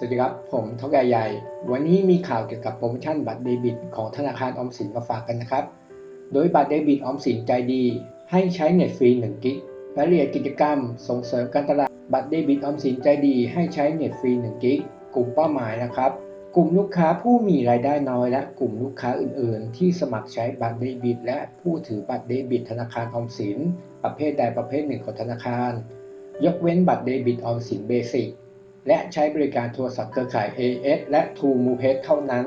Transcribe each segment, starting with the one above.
สวัสดีครับ ผมเท่าแก่ใหญ่ วันนี้มีข่าวเกี่ยวกับโปรโมชั่นบัตรเดบิต ของธนาคารออมสินมาฝากกันนะครับ โดยบัตรเดบิตออมสินใจดี ให้ใช้เน็ตฟรี1กิกรายละเอียดกิจกรรม ส่งเสริมการตลาด บัตรเดบิตออมสินใจดี ให้ใช้เน็ตฟรี1กิกกลุ่มเป้าหมายนะครับ กลุ่มลูกค้าผู้มีรายได้น้อย และกลุ่มลูกค้าอื่น ๆ ที่สมัครใช้บัตรเดบิต และผู้ถือบัตรเดบิต ธนาคารออมสิน ประเภทใดประเภทหนึ่งของธนาคาร ยกเว้นบัตรเดบิตออมสินเบสิก และใช้บริการโทรศัพท์เครือข่าย AS และ True Move เท่านั้น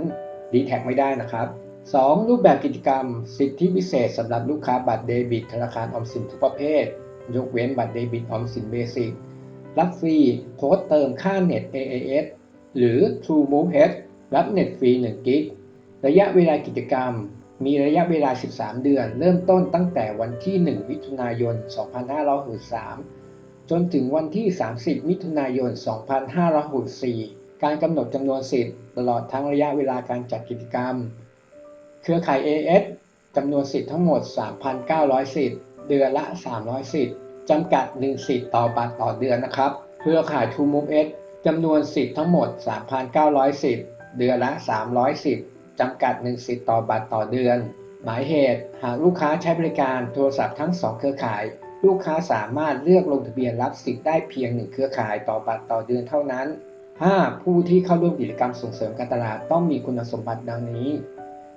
d t แทไม่ได้นะครับ 2. รูปแบบกิจกรรม สิทธิพิเศษสำหรับลูกค้าบัตรเดบิต ธนาคารออมสินทุกประเภท ยกเว้นบัตรเดบิตออมสินเบสิกรับฟรีโค้ดเติมค่าเน็ต AAS หรือ True Move Pay รับเน็ตฟรี 1 กิก ระยะเวลากิจกรรม มีระยะเวลา 13 เดือน เริ่มต้นตั้งแต่วันที่ 1 มิถุนายน 2563 จนถึงวันที่ 30 มิถุนายน 2564 การกำหนดจำนวนสิทธิ์ตลอดทั้งระยะเวลาการจัดกิจกรรม เครือข่าย AS จำนวนสิทธิ์ทั้งหมด 3,900 สิทธิ์ เดือนละ 300 สิทธิ์จำกัด 1 สิทธิ์ต่อบัตรต่อเดือนนะครับ เครือข่าย True Move S จำนวนสิทธิ์ทั้งหมด 3,900 สิทธิ์ เดือนละ 300 สิทธิ์จำกัด 1 สิทธิ์ต่อบัตรต่อเดือน หมายเหตุ หากลูกค้าใช้บริการโทรศัพท์ทั้ง 2 เครือข่าย ลูกค้าสามารถเลือกลงทะเบียนรับสิทธิ์ได้เพียง1เครือข่ายต่อบัตรต่อเดือนเท่านั้น 5. ผู้ที่เข้าร่วมกิจกรรมส่งเสริมการตลาดต้องมีคุณสมบัติดังนี้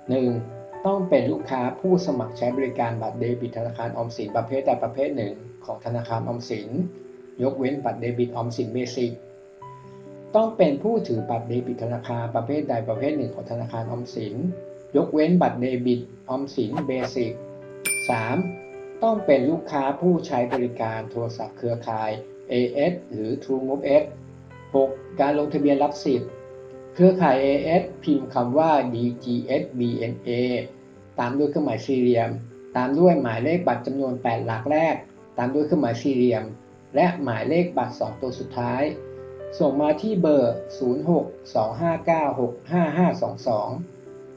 1. ต้องเป็นลูกค้าผู้สมัครใช้บริการบัตรเดบิตธนาคารออมสินประเภทใดประเภทหนึ่ง ของธนาคารออมสิน ยกเว้นบัตรเดบิตออมสินเบสิกต้องเป็นผู้ถือบัตรเดบิตธนาคารประเภทใดประเภทหนึ่งของธนาคารออมสิน ยกเว้นบัตรเดบิตออมสินเบสิก 3. ต้องเป็นลูกค้าผู้ใช้บริการโทรศัพท์เครือข่าย AS หรือ True Move S 6. การลงทะเบียนรับสิทธิ์ เครือข่าย AS พิมพ์คำว่า DGS BNA ตามด้วยเครื่องหมายสี่เหลี่ยม ตามด้วยหมายเลขบัตรจำนวน 8 หลักแรก ตามด้วยเครื่องหมายสี่เหลี่ยม และหมายเลขบัตร 2 ตัวสุดท้าย ส่งมาที่เบอร์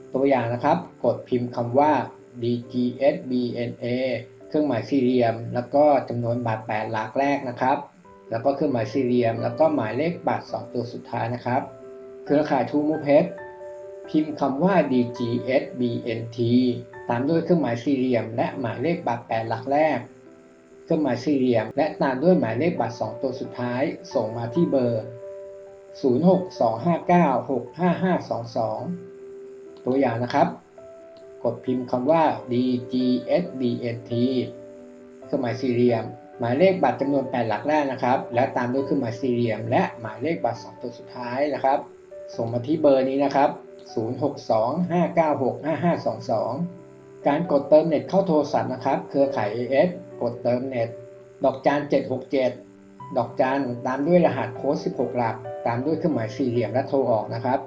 0625965522 ตัวอย่างนะครับ กดพิมพ์คำว่า DGSBNA เครื่องหมายสี่เหลี่ยม แล้วก็จำนวนบัตร8หลักแรกนะครับ แล้วก็เครื่องหมายสี่เหลี่ยม แล้วก็หมายเลขบัตร2ตัวสุดท้ายนะครับ เครือข่าย True Move Pay พิมพ์คำว่า DGSBNT ตามด้วยเครื่องหมายสี่เหลี่ยม และหมายเลขบัตร8หลักแรก เครื่องหมายสี่เหลี่ยม และตามด้วยหมายเลขบัตร2ตัวสุดท้าย ส่งมาที่เบอร์ 0625965522 ตัวอย่างนะครับ กดพิมพ์คำว่า DGSBNT เครื่องหมายสี่เหลี่ยม หมายเลขบัตรจำนวน 8 หลักแรกนะครับ และตามด้วยเครื่องหมายสี่เหลี่ยม และหมายเลขบัตร 2 ตัวสุดท้ายนะครับ ส่งมาที่เบอร์นี้นะครับ 0625965522 การกดเติมเน็ตเข้าโทรศัพท์นะครับ เครือข่าย AS กดเติมเน็ต ดอกจาน 767 ดอกจันตามด้วยรหัสโค้ด 16 หลัก ตามด้วยเครื่องหมายสี่เหลี่ยมและโทรออกนะครับ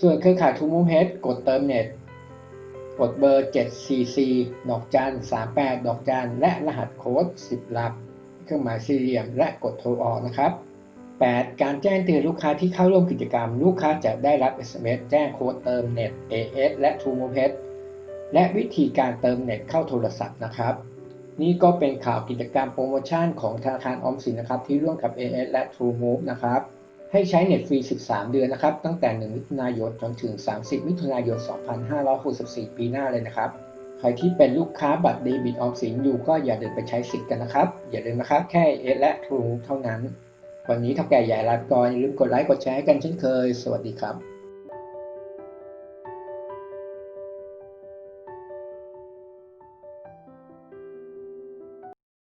ส่วนเครือข่าย True Move Pay กดเติมเน็ต กดเบอร์ 7cc ดอกจัน 38 ดอกจัน และรหัสโค้ด 10 หลัก เครื่องหมายสี่เหลี่ยม และกดโทรออกนะครับ 8. การแจ้งเตือนลูกค้าที่เข้าร่วมกิจกรรม ลูกค้าจะได้รับ SMS แจ้งโค้ดเติมเน็ต AS และ True Move และวิธีการเติมเน็ตเข้าโทรศัพท์นะครับ นี่ก็เป็นข่าวกิจกรรมโปรโมชั่นของธนาคารออมสินนะครับที่ร่วมกับ AS และ True Move นะครับ ให้ใช้เน็ตฟรี 13 เดือนนะครับ ตั้งแต่ 1 มิถุนายนจนถึง 30 มิถุนายน 2564 ปีหน้าเลยนะครับ ใครที่เป็นลูกค้าบัตรเดบิตออมสินอยู่ก็อย่าลืมไปใช้สิทธิ์กันนะครับ อย่าลืมนะครับ แค่ AS และทรูเท่านั้น วันนี้เท่าแก่ใหญ่ลาไปก่อนอย่าลืมกดไลค์กดแชร์ให้กันเช่นเคย สวัสดีครับ